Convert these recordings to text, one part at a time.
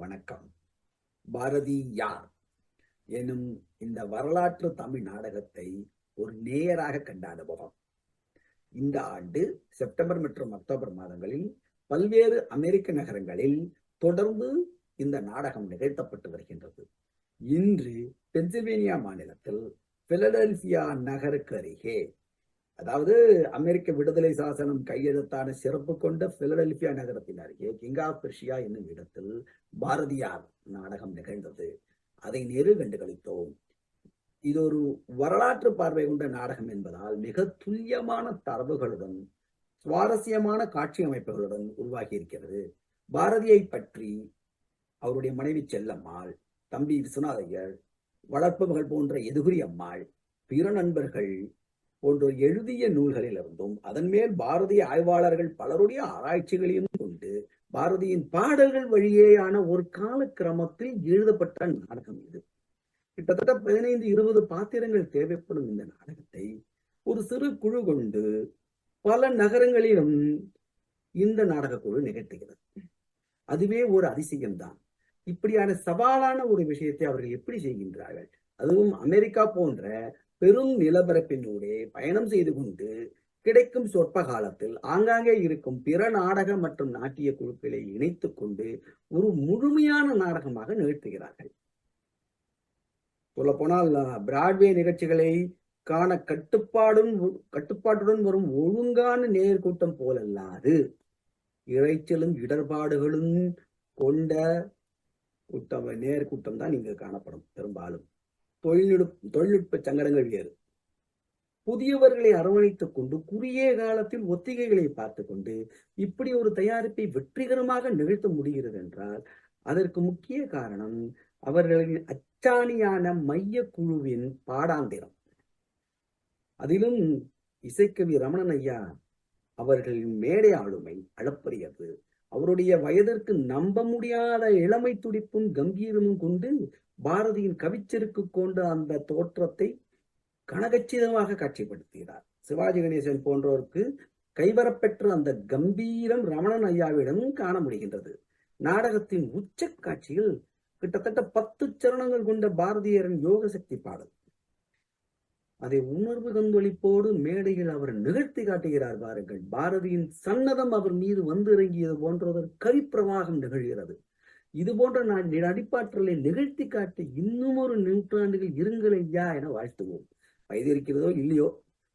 வணக்கம். பாரதி யார்? எனும் இந்த வரலாற்று தமிழ் நாடகத்தை ஒரு நேயராக கண்ட அனுபவம் இந்த ஆண்டு செப்டம்பர் மற்றும் அக்டோபர் மாதங்களில் பல்வேறு அமெரிக்க நகரங்களில் தொடர்ந்து இந்த நாடகம் நிகழ்த்தப்பட்டு வருகின்றது. இன்று பென்சில்வேனியா மாநிலத்தில் பிலடெல்பியா நகருக்கு அருகே அதாவது அமெரிக்க விடுதலை சாசனம் கையெழுத்தான சிறப்பு கொண்ட பிலடெல்பியா நகரத்தின் அருகே கிங் ஆஃப் பெர்ஷியா என்னும் இடத்தில் பாரதியார் நாடகம் நிகழ்ந்தது. அதை நேரு கண்டுகளித்தோம். இது ஒரு வரலாற்று பார்வை கொண்ட நாடகம் என்பதால் மிக துல்லியமான தரவுகளுடன் சுவாரஸ்யமான காட்சி அமைப்புகளுடன் உருவாகி இருக்கிறது. பாரதியை பற்றி அவருடைய மனைவி செல்லம்மாள் தம்பி விஸ்வநாதையர் வளர்ப்பு மகள் போன்ற எதுகுரி அம்மாள் பிற நண்பர்கள் போன்றோர் எழுதிய நூல்களிலிருந்தும் அதன் மேல் பாரதிய ஆய்வாளர்கள் பலருடைய ஆராய்ச்சிகளையும் கொண்டு பாரதியின் பாடல்கள் வழியேயான ஒரு கால கிரமத்தில் எழுதப்பட்ட நாடகம் இது. கிட்டத்தட்ட பதினைந்து இருபது பாத்திரங்கள் தேவைப்படும் இந்த நாடகத்தை ஒரு சிறு குழு கொண்டு பல நகரங்களிலும் இந்த நாடக குழு நிகழ்த்துகிறது. அதுவே ஒரு அதிசயம்தான். இப்படியான சவாலான ஒரு விஷயத்தை அவர்கள் எப்படி செய்கின்றார்கள்? அதுவும் அமெரிக்கா போன்ற பெரும் நிலப்பரப்பினூடே பயணம் செய்து கொண்டு கிடைக்கும் சொற்ப காலத்தில் ஆங்காங்கே இருக்கும் பிற நாடக மற்றும் நாட்டிய குழுக்களை இணைத்துக் கொண்டு ஒரு முழுமையான நாடகமாக நிகழ்த்துகிறார்கள். சொல்ல போனால் பிராட்வே நிகழ்ச்சிகளை காண கட்டுப்பாடும் கட்டுப்பாட்டுடன் வரும் ஒழுங்கான நேர்கூட்டம் போலல்லாது இறைச்சலும் இடர்பாடுகளும் கொண்ட கூட்டம் நேர்கூட்டம் தான் இங்கு காணப்படும் பெரும்பாலும். தொழில்நுட்ப தொழில்நுட்ப சங்கடங்கள் வேறு. புதியவர்களை அரவணைத்துக் கொண்டு குறுகிய காலத்தில் ஒத்திகைகளை பார்த்து கொண்டு இப்படி ஒரு தயாரிப்பை வெற்றிகரமாக நிகழ்த்த முடிகிறது என்றால் அதற்கு முக்கிய காரணம் அவர்களின் அச்சாணியான மைய குழுவின் பாடாந்திரம். அதிலும் இசைக்கவி ரமணன் ஐயா அவர்களின் மேடை ஆளுமை அளப்பரியது. தன்னுடைய வயதிற்கு நம்ப முடியாத இளமை துடிப்பும் கம்பீரமும் கொண்டு பாரதியின் கவிச்சருக்கு கொண்ட அந்த தோற்றத்தை கனகச்சிதமாக காட்சிப்படுத்துகிறார் சிவாஜி கணேசன் போன்றோருக்கு கைவரப்பெற்ற அந்த கம்பீரம் ரமணன் ஐயாவிடம் காண முடிகின்றது. நாடகத்தின் உச்ச காட்சியில் கிட்டத்தட்ட பத்து சரணங்கள் கொண்ட பாரதியரின் யோக சக்தி பாடல். அதை உணர்வு கந்தொழிப்போடு மேடையில் அவர் நிகழ்த்தி காட்டுகிறார் பாருங்கள். பாரதியின் சன்னதம் அவர் மீது வந்து இறங்கியது போன்றதொரு கவிப்பிரவாகம் நிகழ்கிறது. இது போன்ற அடிப்பாற்றலை நிகழ்த்தி காட்டி இன்னும் ஒரு நூற்றாண்டுகள் இருங்கள் ஐயா என வாழ்த்துவோம். வயது இருக்கிறதோ இல்லையோ?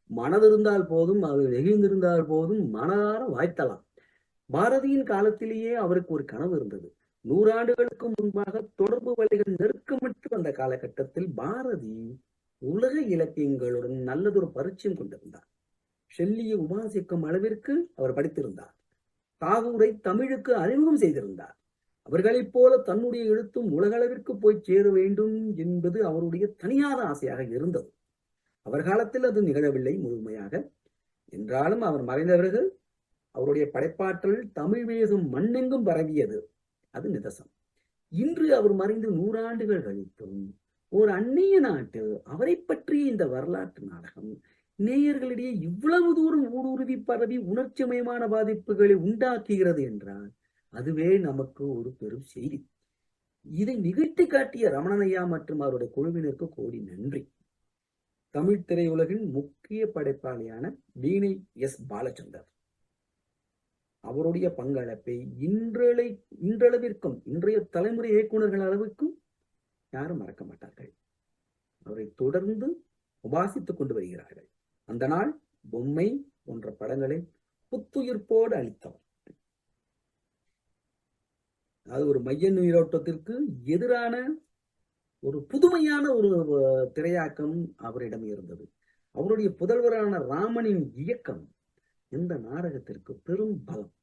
மனது இருந்தால் போதும் அது நெகிழ்ந்திருந்தால் போதும் மனதார வாழ்த்தலாம் பாரதியின் காலத்திலேயே அவருக்கு ஒரு கனவு இருந்தது. நூறாண்டுகளுக்கு முன்பாக தொடர்பு வலைகள் நெருக்கமிட்டு வந்த காலகட்டத்தில் பாரதி உலக இலக்கியங்களுடன் நல்லதொரு பரிச்சயம் கொண்டிருந்தார். ஷெல்லியை உபாசிக்கும் அளவிற்கு அவர் படித்திருந்தார். தாகூரை தமிழுக்கு அறிமுகம் செய்திருந்தார். அவர்களைப் போல தன்னுடைய எழுத்தும் உலகளவிற்கு போய் சேர வேண்டும் என்பது அவருடைய தனியாத ஆசையாக இருந்தது. அவர் காலத்தில் அது நிகழவில்லை முழுமையாக. என்றாலும் அவர் மறைந்தவர்கள் அவருடைய படைப்பாற்றல் தமிழ் பேசும் மண்ணெங்கும் பரவியது. அது நிதசம் இன்று அவர் மறைந்து நூறாண்டுகள் கழித்தும் ஒரு அந்நிய நாட்டில் அவரை பற்றிய இந்த வரலாற்று நாடகம் நேயர்களிடையே இவ்வளவு தூரம் ஊடுருவி பரவி உணர்ச்சிமயமான பாதிப்புகளை உண்டாக்குகிறது என்றால் அதுவே நமக்கு ஒரு பெரும் செய்தி. இதை நிகழ்த்தி காட்டிய ரமணனையா மற்றும் அவருடைய குழுவினருக்கு கோடி நன்றி. தமிழ் திரையுலகின் முக்கிய படைப்பாளியான வீணை எஸ். பாலச்சந்தர். அவருடைய பங்களிப்பை இன்றளை இன்றளவிற்கும் இன்றைய தலைமுறை இயக்குநர்கள் அளவுக்கும் யாரும் மறக்க மாட்டார்கள். அவரை தொடர்ந்து உபாசித்துக் கொண்டு வருகிறார்கள். அந்த நாள் பொம்மை போன்ற படங்களை புத்துயிர்ப்போடு அளித்தவர். அதாவது ஒரு மைய நீரோட்டத்திற்கு எதிரான ஒரு புதுமையான ஒரு திரையாக்கம் அவரிடம் இருந்தது. அவருடைய புதல்வரான ராமனின் இயக்கம் இந்த நாடகத்திற்கு பெரும் பலம்.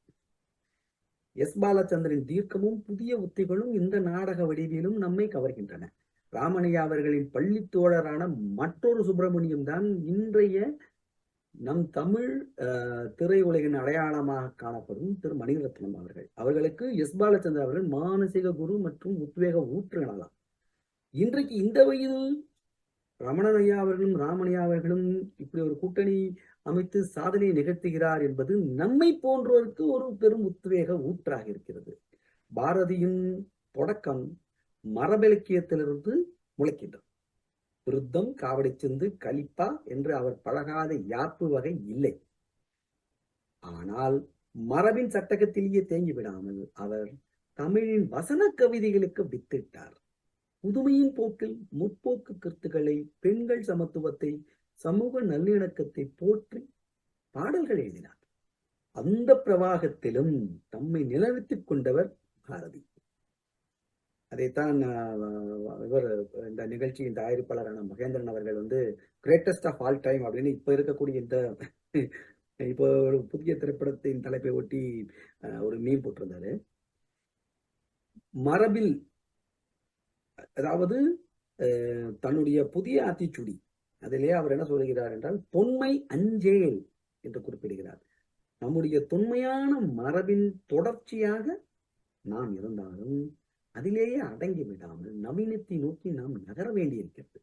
எஸ் பாலச்சந்திரன் தீர்க்கமும் புதிய உத்திகளும் இந்த நாடக வடிவிலும் நம்மை கவர்கின்றன. ராமனையா அவர்களின் பள்ளி தோழரான மற்றொரு சுப்பிரமணியம் தான் இன்றைய நம் தமிழ் திரையுலகின் அடையாளமாக காணப்படும் திரு மணிரத்னம் அவர்கள். அவர்களுக்கு எஸ் பாலச்சந்திரன் அவர்கள் மானசீக குரு மற்றும் உத்வேக ஊற்று எனலாம் இன்றைக்கு இந்த வயதில் ரமணனையா அவர்களும் ராமனையா அவர்களும் இப்படி ஒரு கூட்டணி அமைத்து சாதனையை நிகழ்த்துகிறார் என்பது நம்மை போன்றோருக்கு ஒரு பெரும் உத்வேக ஊற்றாக இருக்கிறது. பாரதியின் தொடக்கம் மரபிலக்கியத்திலிருந்து முளைக்கின்றது. விருத்தம் காவடி சிந்து கலிப்பா என்று அவர் பழகாத யாப்பு வகை இல்லை. ஆனால் மரபின் சட்டகத்திலேயே தேங்கி விடாமல் அவர் தமிழின் வசன கவிதைகளுக்கு வித்திட்டார். புதுமையின் போக்கில் முற்போக்கு கருத்துக்களை பெண்கள் சமத்துவத்தை சமூக நல்லிணக்கத்தை போற்றி பாடல்கள் எழுதினார். அந்த பிரவாகத்திலும் தம்மை நிலநிறுத்திக் கொண்டவர் பாரதி. அதைத்தான் இவர் இந்த நிகழ்ச்சி இந்த மகேந்திரன் அவர்கள் வந்து கிரேட்டஸ்ட் ஆஃப் ஆல் டைம் அப்படின்னு இப்ப இருக்கக்கூடிய இந்த இப்போ ஒரு புதிய திரைப்படத்தின் தலைப்பை ஒட்டி ஒரு மீன் போட்டிருந்தாரு. மரபில் அதாவது தன்னுடைய புதிய ஆத்திச்சுடி அதிலே அவர் என்ன சொல்கிறார் என்றால் தொன்மை அஞ்சேல் என்று குறிப்பிடுகிறார். நம்முடைய தொன்மையான மரபின் தொடர்ச்சியாக நாம் இருந்தாலும் அதிலேயே அடங்கி விடாமல் நவீனத்தை நோக்கி நாம் நகர வேண்டியிருக்கிறது.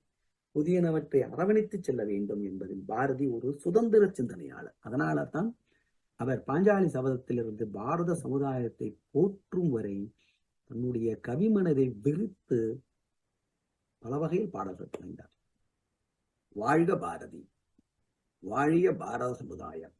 புதியனவற்றை அரவணைத்து செல்ல வேண்டும் என்பதில் பாரதி ஒரு சுதந்திர சிந்தனையாளர். அதனால தான் அவர் பாஞ்சாலி சபதத்திலிருந்து பாரத சமுதாயத்தை போற்றும் வரை தன்னுடைய கவிமனதை விரித்து பல வகையில் பாடல்கள் புனைந்தார். வாழ்க பாரதி. வாழிய பாரத சமுதாயம்.